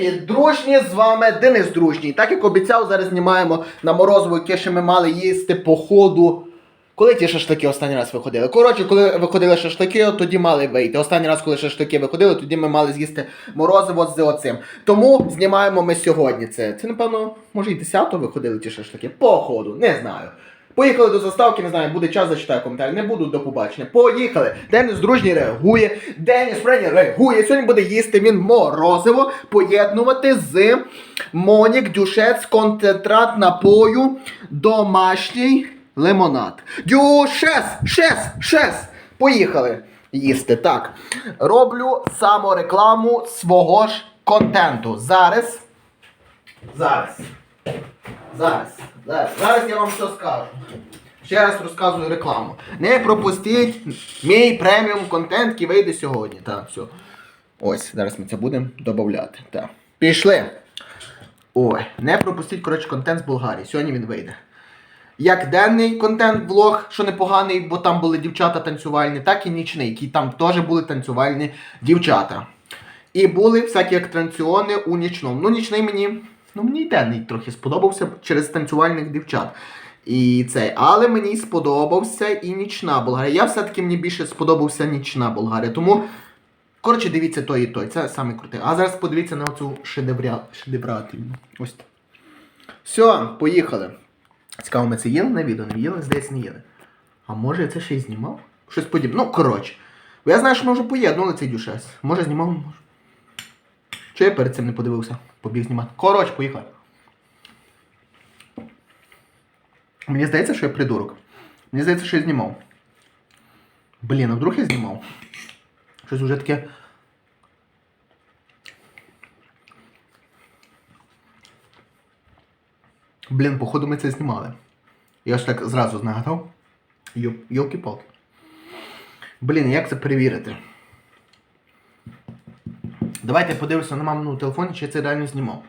Привіт, дружні! З вами Денис Дружній. Так як обіцяв, зараз знімаємо на морозиво, яке ще ми мали їсти по ходу. Коли ті шашлики останній раз виходили? Коротше, коли виходили шашлики, тоді мали вийти. Останній раз, коли шашлики виходили, тоді ми мали з'їсти морозиво з оцим. Тому знімаємо ми сьогодні це. Це, напевно, може і 10-го виходили ті шашлики. По ходу, не знаю. Поїхали до заставки, не знаю, буде час, зачитаю коментарі. Не буду до побачення. Поїхали. Денис дружній реагує. Деніс Френі реагує. Сьогодні буде їсти він морозиво поєднувати з Монік Дюшец концентрат напою домашній лимонад. Дюшес! Шес! Шес! Поїхали їсти. Так. Роблю саморекламу свого ж контенту. Зараз. Зараз. Зараз, зараз, я вам все скажу. Ще раз розказую рекламу. Не пропустіть мій преміум контент, який вийде сьогодні. Так, все. Ось, зараз ми це будемо додати. Так. Пішли. Ой, не пропустіть, коротше, контент з Болгарії. Сьогодні він вийде. Як денний контент-влог, що непоганий, бо там були дівчата танцювальні, так і нічний, які там теж були танцювальні дівчата. І були всякі аттракціони у нічному. Ну, нічний мені. Ну, мені денний трохи сподобався через танцювальних дівчат. І цей, але мені сподобався і нічна Болгарія. Я все-таки мені більше сподобався нічна Болгарія. Тому, коротше, дивіться той і той. Це саме круте. А зараз подивіться на оцю шедевря... шедеврательну. Ось так. Все, поїхали. Цікаво, ми це їли на відео, не їли, здається, не їли. А може я це ще й знімав? Щось подібне. Ну, коротше. Бо я знаю, що ми вже поєднували цей дюшес. Може знімав, може. Чи я перед цим не подивився? Побіг знімати. Коротше, поїхали. Мені здається, що я придурок. Мені здається, що я знімав. Блін, а вдруг я знімав? Щось уже таке. Блін, походу ми це знімали. Я ж так зразу знагадав. Йолки-палки. Блін, як це перевірити? Давайте подивимося на мамину телефоні, чи я це реально знімав.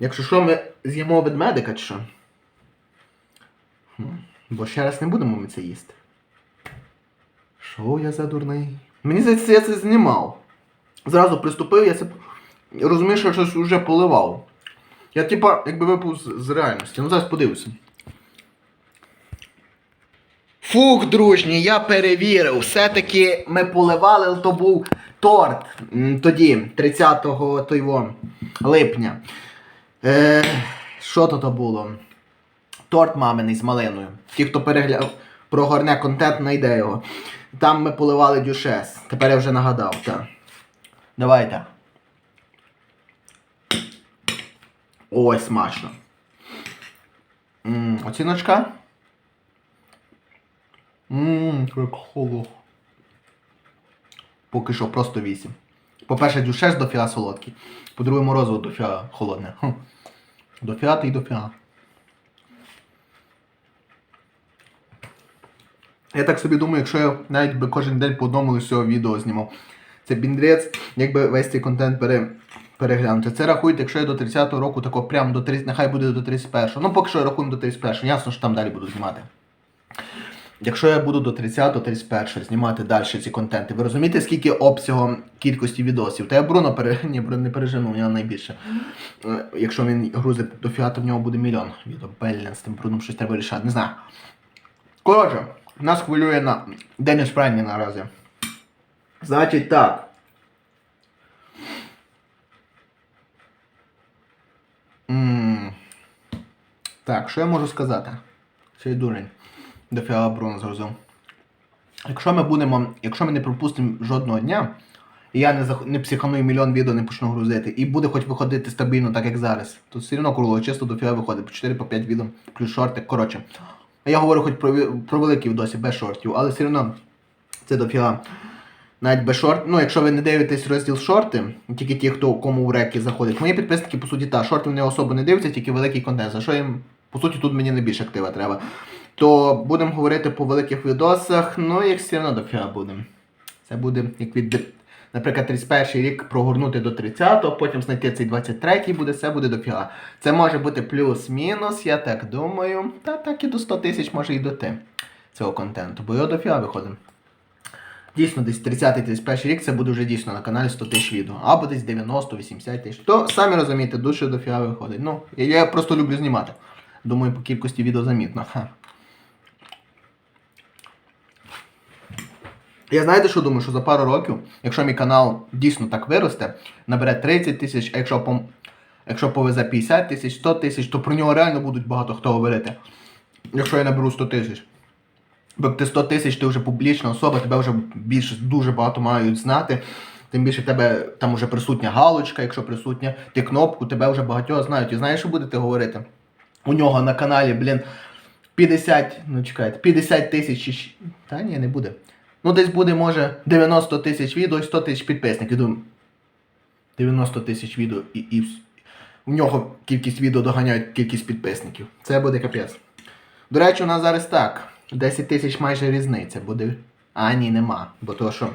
Якщо що, ми з'їмо ведмедика, чи що? Бо ще раз не будемо ми це їсти. Що я за дурний? Мені здається, я це знімав. Зразу приступив, я це розумію, що я щось вже поливав. Я типа, якби випав з реальності. Ну зараз подивлюся. Фух, дружні, я перевірив. Все-таки ми поливали, але то був торт тоді, 30 тойво, липня. Е, що то то було? Торт маминий з малиною. Ті, хто перегляв, прогорне контент, знайде його. Там ми поливали дюшес. Тепер я вже нагадав, так. Давайте. Ой, смачно. М, оціночка. Ммм, як холодно. Поки що просто 8. По-перше, дюшес до фіа солодкий. По-друге, морозиво до фіа холодне. До фіа та й до фіа. Я так собі думаю, якщо я навіть би кожен день по одному з цього відео знімав. Це біндрець, якби весь цей контент пере, переглянути. Це рахуйте, якщо я до 30-го року, тако прям до 30, нехай буде до 31-го. Ну, поки що я рахуємо до 31-го. Ясно, що там далі буду знімати. Якщо я буду до 30-31 знімати далі ці контенти, ви розумієте, скільки обсягом кількості відосів? Та я Бруно пере... Ні, Бруно не пережену, у нього найбільше. Е, Якщо він грузить до фіата, в нього буде мільйон відео. Блін, з тим Бруном щось треба рішати, не знаю. Коротше, нас хвилює на Деніс Френні наразі. Значить так. М. Так, що я можу сказати? Цей дурень. До фіала Бруно згрузив. Якщо ми будемо, якщо ми не пропустимо жодного дня, і я не, зах... не психаную мільйон відео, не почну грузити, і буде хоч виходити стабільно, так як зараз, то все одно кругло чисто до фіа виходить по 4-5 відео, плюс шорти. Коротше. Я говорю хоч про, про великі відосі, без шортів, але все одно це до фіга. Навіть без шорт. Ну, якщо ви не дивитесь розділ шорти, тільки ті, хто кому в реки заходить. Мої підписники, по суті, та, шорти вони особо не дивляться, тільки великий контент. За що їм, по суті, тут мені не більше актива треба. То будемо говорити по великих відосах, ну як все одно до фіга будемо. Це буде як від, наприклад, 31 рік прогорнути до 30-го, потім знайти цей 23-й буде, все буде до фіга. Це може бути плюс-мінус, я так думаю. Та так і до 100 тисяч може і доти цього контенту, бо його до фіга виходить. Дійсно, десь 30-31 рік це буде вже дійсно на каналі 100 тисяч відео. Або десь 90-80 тисяч. То самі розумієте, дуже дофіга виходить. Ну, я просто люблю знімати. Думаю, по кількості відео замітно. Ха. Я знаєте, що думаю, що за пару років, якщо мій канал дійсно так виросте, набере 30 тисяч, а якщо, пом- якщо повезе 50 тисяч, 100 тисяч, то про нього реально будуть багато хто говорити. Якщо я наберу 100 тисяч. Бо ти 100 тисяч, ти вже публічна особа, тебе вже більше дуже багато мають знати. Тим більше тебе там вже присутня галочка, якщо присутня, ти кнопку, тебе вже багатьох знають. І знаєш, що будете говорити? У нього на каналі, блін, 50, ну чекайте, 50 тисяч Та ні, не буде. Ну, десь буде, може, 90 тисяч відео і 100 тисяч підписників. Думаю, 90 тисяч відео і, і у нього кількість відео доганяють кількість підписників. Це буде капець. До речі, у нас зараз так. 10 тисяч майже різниця буде. А, ні, нема. Бо то, що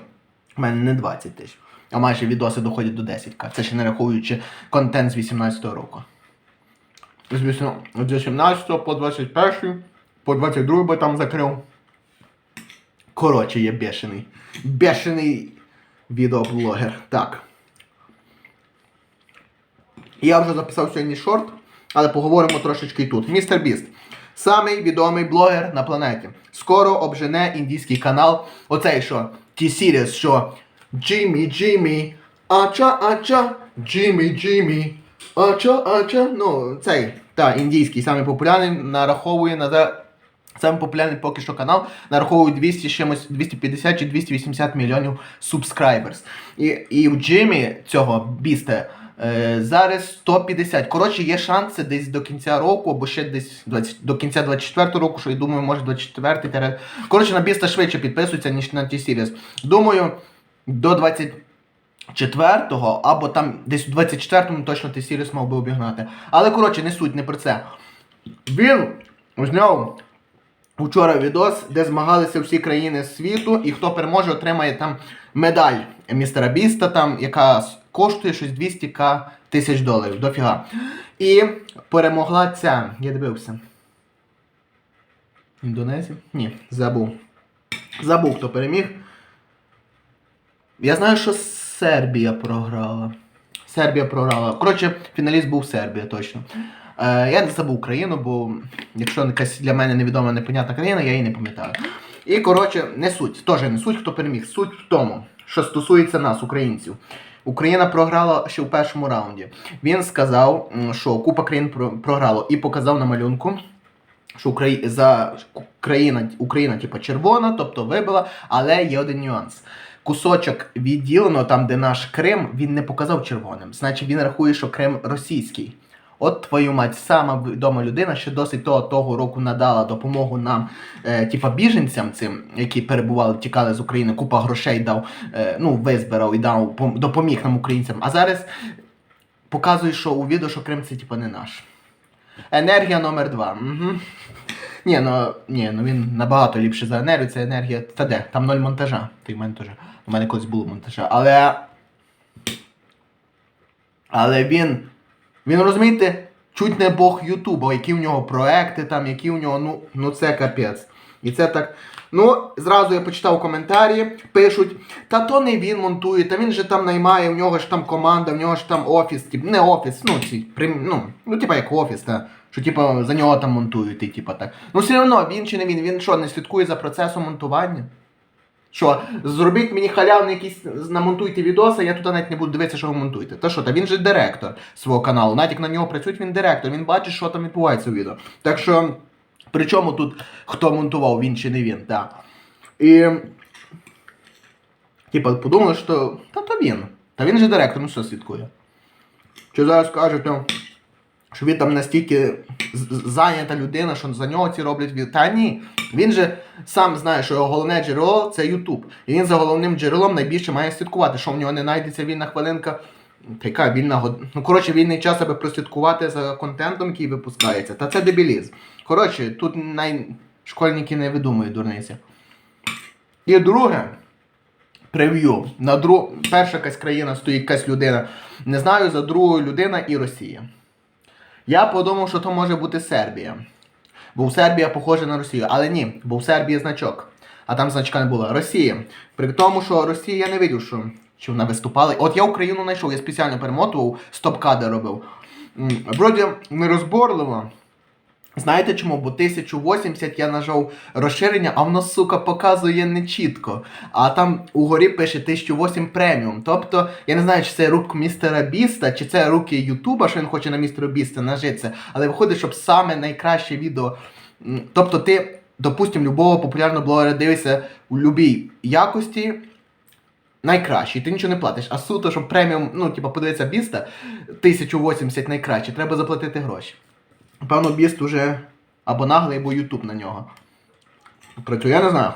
в мене не 20 тисяч. А майже відоси доходять до 10к. Це ще не рахуючи контент з 18 року. З 18 з 18 по 21, по 22 би там закрив. Коротше, є бешений. Бешений відеоблогер. Так. Я вже записав сьогодні шорт, але поговоримо трошечки і тут. Містер Біст. Самий відомий блогер на планеті. Скоро обжене індійський канал. Оцей що? Ті-Сіріс, що Джиммі, Джиммі, ача, ача, Джиммі, Джиммі, ача, ача. Ну, цей, та, індійський, самий нараховує на Самий популярний поки що канал нараховує 200 з чимось 250 чи 280 мільйонів субскрайберс. І, і у Джимі цього біста е, зараз 150. Коротше, є шанси десь до кінця року, або ще десь 20, до кінця 24 року, що я думаю, може 24 тере. Коротше, на біста швидше підписується, ніж на T-Series. Думаю, до 24-го, або там десь у 24-му точно T-Series мав би обігнати. Але коротше, не суть, не про це. Він зняв Учора відос, де змагалися всі країни світу, і хто переможе, отримає там медаль містера Біста, там, яка коштує щось 200к тисяч доларів. Дофіга. І перемогла ця. Я дивився. Індонезія? Ні, забув. Забув, хто переміг. Я знаю, що Сербія програла. Сербія програла. Коротше, фіналіст був Сербія, точно. Е, я не забув країну, бо якщо якась для мене невідома непонятна країна, я її не пам'ятаю. І коротше, не суть, теж не суть, хто переміг. Суть в тому, що стосується нас, українців. Україна програла ще в першому раунді. Він сказав, що купа країн про- програло і показав на малюнку, що Украї... за країна, Україна, типу, червона, тобто вибила, але є один нюанс. Кусочок відділено, там, де наш Крим, він не показав червоним. Значить, він рахує, що Крим російський. От твою мать, сама відома людина, що досить того, того року надала допомогу нам, е, типа біженцям цим, які перебували, тікали з України, купа грошей дав, е, ну, визбирав і дав, допоміг нам українцям. А зараз показує, що у відео, що Крим це типа не наш. Енергія номер два. Угу. Ні, ну, ні, ну він набагато ліпше за енергію, це енергія. Та де? Там ноль монтажа. В мене теж. У мене колись було монтажа. Але. Але він. Він розумієте, чуть не Бог Ютуба, які в нього проекти, там, які у нього, ну, ну це капець. І це так. Ну, зразу я почитав коментарі, пишуть, та то не він монтує, та він же там наймає, в нього ж там команда, в нього ж там офіс, тип, не офіс, ну ці, прим- ну, ну типа як офіс, та, що типа за нього там монтують, і типа так. Ну все одно, він чи не він, він що, не слідкує за процесом монтування? Що, зробіть мені халявний якийсь, намонтуйте відоси, я туди навіть не буду дивитися, що ви монтуєте. Та що, та він же директор свого каналу. Навіть як на нього працюють, він директор, він бачить, що там відбувається у відео. Так що, при чому тут хто монтував, він чи не він, так. І. Типа, подумали, що. Та то він. Та він же директор, ну що слідкує. Чи зараз кажете, що він там настільки зайнята людина, що за нього ці роблять від. Та ні. Він же сам знає, що його головне джерело це Ютуб. І він за головним джерелом найбільше має слідкувати, що в нього не знайдеться вільна хвилинка. Та яка вільна год... Ну, коротше, вільний час, аби прослідкувати за контентом, який випускається. Та це дебілізм. Коротше, тут най... школьники не видумують дурниці. І друге, прев'ю. На дру... Перша якась країна стоїть якась людина. Не знаю, за другою людина і Росія. Я подумав, що то може бути Сербія. Бо Сербія похожа на Росію. Але ні, бо в Сербії значок. а там значка не було. Росія. При тому, що Росія я не видів, що, що вона виступала. От я Україну знайшов, я спеціально перемотував, стоп-кадр робив. Вроді нерозборливо. Знаєте чому? Бо 1080 я нажав розширення, а воно, сука, показує не чітко. А там угорі пише 1008 преміум. Тобто, я не знаю, чи це рук містера Біста, чи це руки Ютуба, що він хоче на містера Біста нажитися. Але виходить, щоб саме найкраще відео. Тобто, ти, допустим, любого популярного блогера дивишся у будь-якій якості. Найкращий, ти нічого не платиш. А суто, щоб преміум, ну, типа, подивитися Біста 1080 найкраще, треба заплатити гроші. Певно, Біст уже або наглий, або Ютуб на нього. Працює, я не знаю.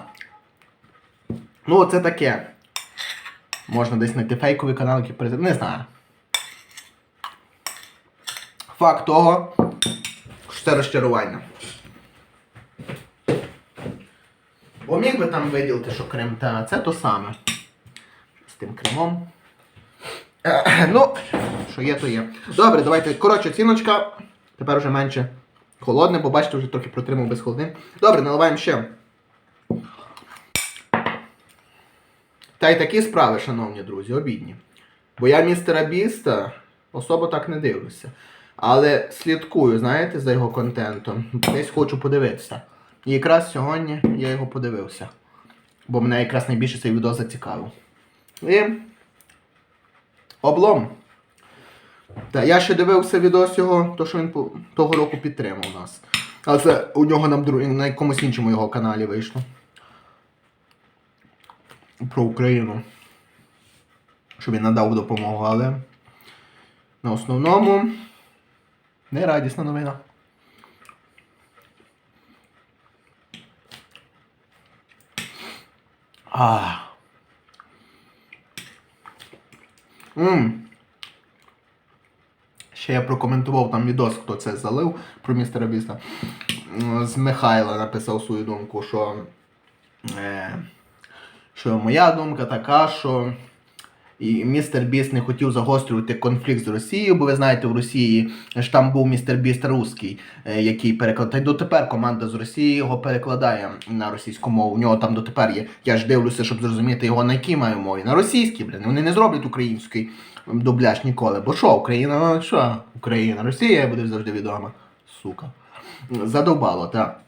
Ну, це таке. Можна десь знайти фейковий канал, який перед... Не знаю. Факт того, що це розчарування. Бо міг би там виділити, що Крим, та це то саме. З тим Кримом. Е, Ну, що є, то є. Добре, давайте. Коротше, ціночка. Тепер вже менше холодне, бо бачите, вже трохи протримав без холодин. Добре, наливаємо ще. Та й такі справи, шановні друзі, обідні. Бо я містера Біста особо так не дивлюся. Але слідкую, знаєте, за його контентом. Десь хочу подивитися. І якраз сьогодні я його подивився. Бо мене якраз найбільше цей відео зацікавив. І. Облом. Та я ще дивився відео з його, то що він того року підтримав нас. Але це у нього на, на якомусь іншому його каналі вийшло. Про Україну. Що він надав допомогу, але на основному не радісна новина. А. Мм. Ще я прокоментував там відос, хто це залив про містера Біста. З Михайла написав свою думку, що, е, що моя думка така, що і містер Біст не хотів загострювати конфлікт з Росією, бо ви знаєте, в Росії ж там був містер Біст русський, е, який перекладає. Дотепер команда з Росії його перекладає на російську мову. У нього там дотепер є. Я ж дивлюся, щоб зрозуміти його на якій маю мові. На російській, блін. Вони не зроблять український дубляж ніколи. Бо що, Україна, ну, що? Україна, Росія буде завжди відома. Сука. Задовбало, так.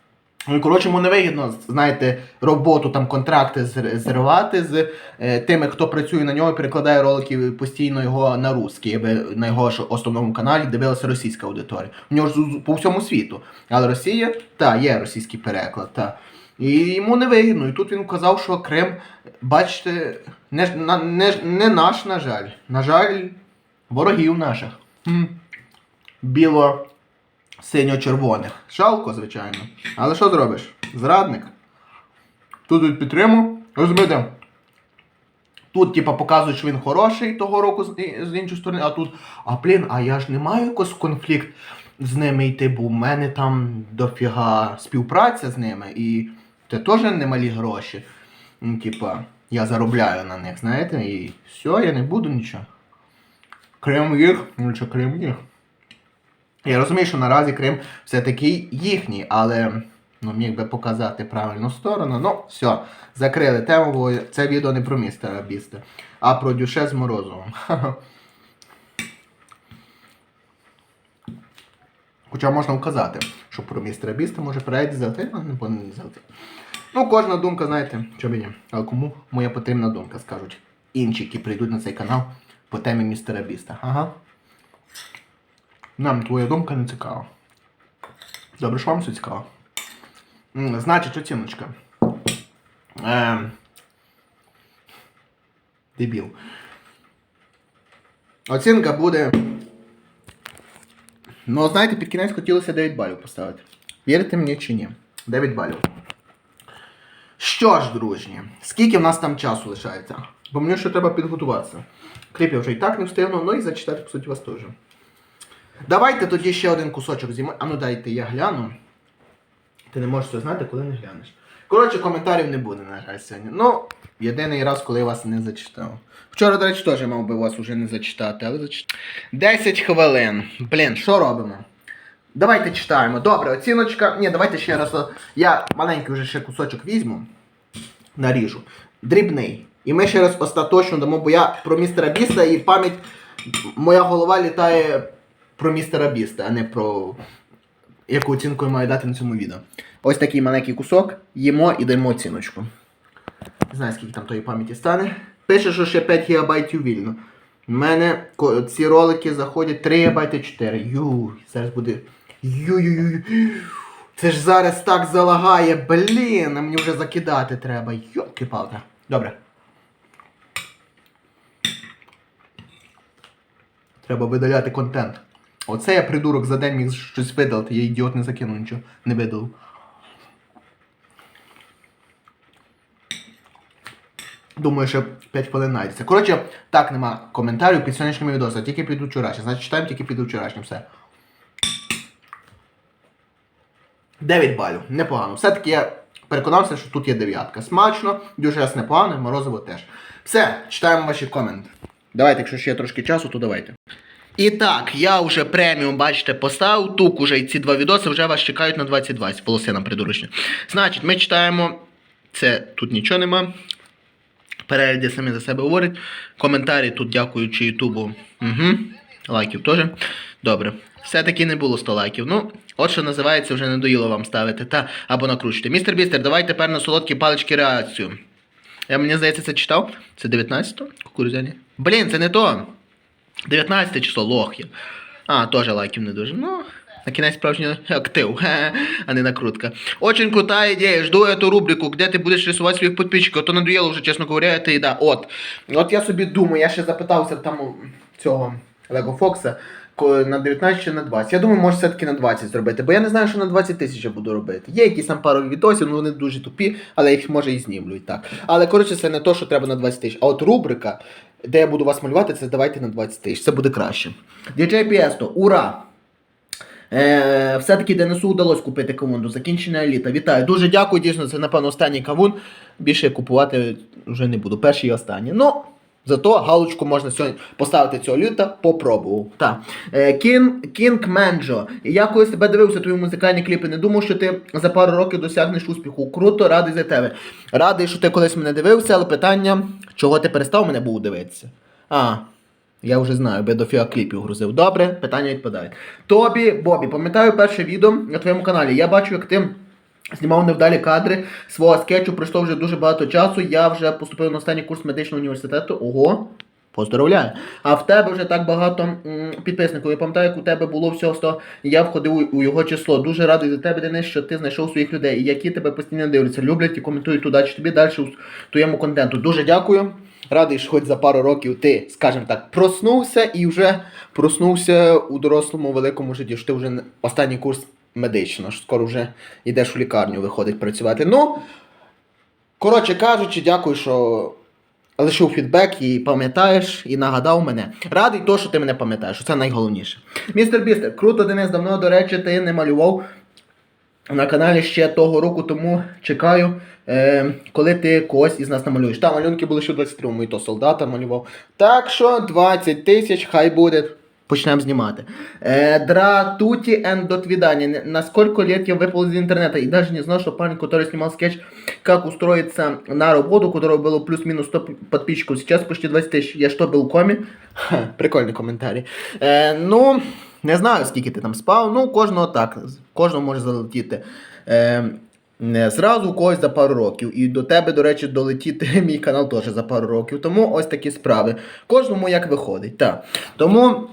Ну, коротше, йому невигідно, знаєте, роботу, там контракти зривати з е, тими, хто працює на нього, перекладає ролики постійно його на русський, аби на його ж основному каналі дивилася російська аудиторія. У нього ж по всьому світу. Але Росія, та, є російський переклад, та. І йому невигідно. І тут він казав, що Крим, бачите, не, не, не наш, на жаль. На жаль, ворогів наших. Біло синьо-червоних. Жалко, звичайно. Але що зробиш? Зрадник. Тут тут підтримав. Розумієте? Тут, типа, показують, що він хороший того року з, іншої сторони, а тут, а блін, а я ж не маю якось конфлікт з ними йти, бо в мене там дофіга співпраця з ними, і це теж немалі гроші. Ну, типа, я заробляю на них, знаєте, і все, я не буду нічого. Крим їх, ну що Крим їх. Я розумію, що наразі Крим все-таки їхній, але ну, міг би показати правильну сторону. Ну, все, закрили тему, бо це відео не про містера Біста, а про Дюше з Морозовим. Хоча можна вказати, що про містера Біста може перейти взяти, а не повинен взяти. Ну, кожна думка, знаєте, що мені. Але кому моя потрібна думка, скажуть інші, які прийдуть на цей канал по темі містера Біста. Ага. Нам твоя думка не цікава. Добре, що вам все цікаво? Значить, оціночка. Ем... Дебіл. Оцінка буде. Ну, знаєте, під кінець хотілося 9 балів поставити. Вірите мені чи ні? 9 балів. Що ж, дружні, скільки в нас там часу лишається? Бо мені ще треба підготуватися. Кліп я вже і так не встигну, ну і зачитати, по суті, вас теж. Давайте тоді ще один кусочок зімо. А ну дайте я гляну. Ти не можеш це знати, коли не глянеш. Коротше, коментарів не буде, на жаль, сьогодні. Ну, єдиний раз, коли я вас не зачитав. Вчора, до речі, теж мав би вас уже не зачитати, але зачитав. 10 хвилин. Блін, що робимо? Давайте читаємо. Добре, оціночка. Ні, давайте ще раз. Я маленький вже ще кусочок візьму. наріжу. Дрібний. І ми ще раз остаточно дамо, бо я про містера Біста і пам'ять. Моя голова літає про містера Біста, а не про яку оцінку я маю дати на цьому відео. Ось такий маленький кусок, їмо і даємо оціночку. Не знаю, скільки там тої пам'яті стане. Пише, що ще 5 ГБ вільно. У мене ці ролики заходять 3 ГБ 4. Ю, зараз буде. Ю-ю-ю. Це ж зараз так залагає, блін, а мені вже закидати треба. Йолки-палка. Добре. Треба видаляти контент. Оце я придурок за день міг щось видалити, я ідіот не закинув нічого, не видалив. Думаю, що 5 хвилин знайдеться. Коротше, так нема коментарів під сьогоднішніми відосами, тільки під вчорашнім. Значить, читаємо тільки під вчорашнім, все. 9 балів. Непогано. Все-таки я переконався, що тут є дев'ятка. Смачно, дуже раз непогано, морозиво теж. Все, читаємо ваші коменти. Давайте, якщо ще є трошки часу, то давайте. І так, я вже преміум, бачите, поставив. Тук уже і ці два відоси вже вас чекають на 2020. Полоси нам придурочні. Значить, ми читаємо. Це тут нічого нема. Перегляди самі за себе говорять. Коментарі тут, дякуючи Ютубу. Угу. Лайків теж. Добре. Все-таки не було 100 лайків. Ну, от що називається, вже надоїло вам ставити. Та або накручити. Містер Бістер, давай тепер на солодкі палички реакцію. Я мені здається, це читав. Це 19-то? Кукурудзяні? Блін, це не то. 19 число, лох є. А, теж лайків не дуже. Ну, на кінець справжній актив, хе, а не накрутка. Очень крутая идея. Жду эту рубрику, где ты будешь рисовать своїх підписчиків. А то надоело вже, чесно говоря, это і да. От. От я собі думаю, я ще запитався там у цього Лего Фокса ко- на 19 чи на 20. Я думаю, може все-таки на 20 зробити, бо я не знаю, що на 20 тисяч я буду робити. Є якісь там пару відосів, ну вони дуже тупі, але їх може і знімлю і так. Але коротше, це не то, що треба на 20 тисяч. А от рубрика, де я буду вас малювати, це давайте на 20 тисяч. Це буде краще. DJ Piesto, ура! Е, все-таки ДНСУ вдалося купити кавун до закінчення літа. Вітаю. Дуже дякую. Дійсно, це, напевно, останній кавун. Більше купувати вже не буду. Перший і останній. Ну, зато галочку можна сьогодні поставити цього літа, попробував. Так. Е, Кін, Кінг Менджо. Я колись тебе дивився твої музикальні кліпи. Не думав, що ти за пару років досягнеш успіху. Круто, радий за тебе. Радий, що ти колись мене дивився, але питання, чого ти перестав мене був дивитися? А, я вже знаю, би дофіга кліпів грузив. Добре, питання відпадають. Тобі, Бобі, пам'ятаю перше відео на твоєму каналі. Я бачу, як ти знімав невдалі кадри свого скетчу. Пройшло вже дуже багато часу. Я вже поступив на останній курс медичного університету. Ого. Поздоровляю. А в тебе вже так багато м, підписників. Я пам'ятаю, як у тебе було всього 100, і я входив у, у його число. Дуже радий за тебе, Денис, що ти знайшов своїх людей, які тебе постійно дивляться, люблять і коментують удачі тобі далі у твоєму контенту. Дуже дякую. Радий, що хоч за пару років ти, скажімо так, проснувся і вже проснувся у дорослому великому житті. Що ти вже останній курс медичного, що скоро вже йдеш у лікарню, виходить працювати. Ну, коротше кажучи, дякую, що лишив фідбек і пам'ятаєш, і нагадав мене. Радий то, що ти мене пам'ятаєш, це найголовніше. Містер Бістер, круто, Денис, давно, до речі, ти не малював на каналі ще того року, тому чекаю, е, коли ти когось із нас намалюєш. Та малюнки були ще в 23-му, і то солдата малював. Так що 20 тисяч, хай буде. Почнемо знімати. Э, Дратути and до свидания. Н- На сколько лет я выпал из интернета и даже не знал, что парень, который снимал скетч, как устроиться на работу, у которого было плюс-минус 100 п- подписчиков, сейчас почти 20 тысяч. Я что, был в коме? Ха, прикольний коментарі. Е, ну, не знаю, скільки ти там спав. Ну, кожного так. з- Кожного може залетіти. Е, не зразу у когось за пару років. І до тебе, до речі, долетіти мій канал теж за пару років. Тому ось такі справи. Кожному як виходить. Так. Тому.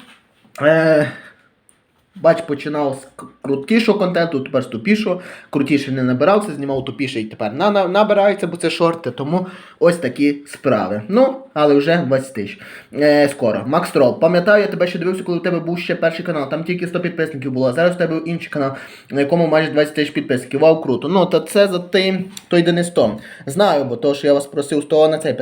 Е, Бач, починав з круткішого контенту, тепер з тупішого. Крутіше не набирався, знімав тупіше і тепер на, на, набирається, бо це шорти. Тому ось такі справи. Ну, але вже 20 тисяч. Е, скоро. Макс Трол, пам'ятаю, я тебе ще дивився, коли у тебе був ще перший канал. Там тільки 100 підписників було. Зараз у тебе інший канал, на якому майже 20 тисяч підписників. Вау, круто. Ну, та це за тим, той Денис Том. Знаю, бо то, що я вас просив з того на цей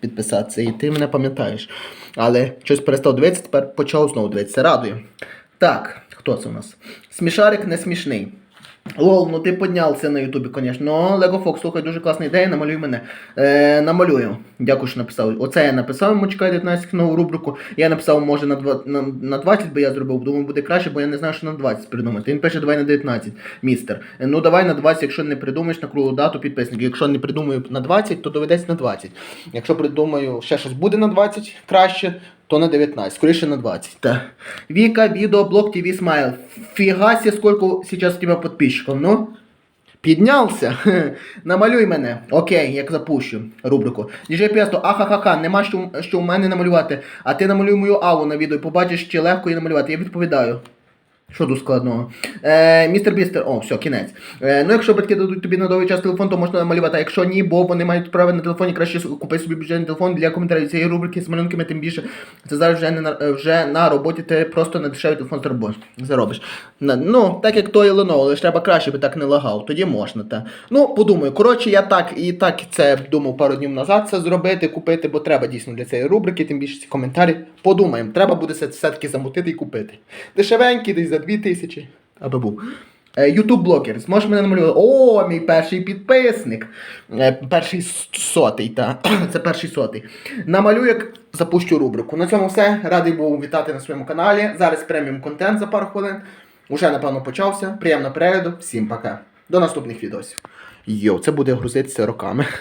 підписатися, і ти мене пам'ятаєш. Але щось перестав дивитися, тепер почав знову дивитися. Радує. Так, хто це у нас? Смішарик не смішний. Лол, ну ти піднявся на Ютубі, звісно. Ну, Лего Фокс, слухай, дуже класна ідея, намалюй мене. Е, намалюю. Дякую, що написав. Оце я написав чекай 19 нову рубрику. Я написав, може, на, два, на, на 20 би я зробив, думаю, буде краще, бо я не знаю, що на 20 придумати. Він пише, давай на 19, містер. Е, Ну давай на 20, якщо не придумаєш на круглу дату підписників. Якщо не придумаю на 20, то доведеться на 20. Якщо придумаю, ще щось буде на 20 краще, то на 19, скоріше на 20. Так. Віка, відеоблог, ТВ Смайл. Фігасі, сколько сейчас у тебя подписчиков, ну? Піднявся. Намалюй мене. Окей, як запущу рубрику. Діжей Песто, ахахаха, нема що, що в мене намалювати. А ти намалюй мою аву на відео і побачиш, чи легко її намалювати. Я відповідаю. Що тут складного? Е, містер Бістер, о, все, кінець. Е, ну, якщо батьки дадуть тобі на довгий час телефон, то можна намалювати. А якщо ні, бо вони мають право на телефоні, краще купи собі бюджетний телефон для коментарів цієї рубрики з малюнками, тим більше. Це зараз вже не на вже на роботі, ти просто на дешевий телефон заробиш. Ну, так як той Lenovo, лише треба краще, би так не лагав, тоді можна. Та. Ну, подумаю. Коротше, я так і так це думав пару днів назад це зробити, купити, бо треба дійсно для цієї рубрики, тим більше ці коментарі. Подумаємо, треба буде все-таки замутити і купити. Дешевенький, десь за 2000, аби був. Ютуб блогер, зможеш мене намалювати. О, мій перший підписник. Е, Перший сотий, та. Це перший сотий. Намалюю, як запущу рубрику. На цьому все. Радий був вітати на своєму каналі. Зараз преміум контент за пару хвилин. Уже, напевно, почався. Приємного перегляду. Всім пока. До наступних відосів. Йо, це буде грузитися роками.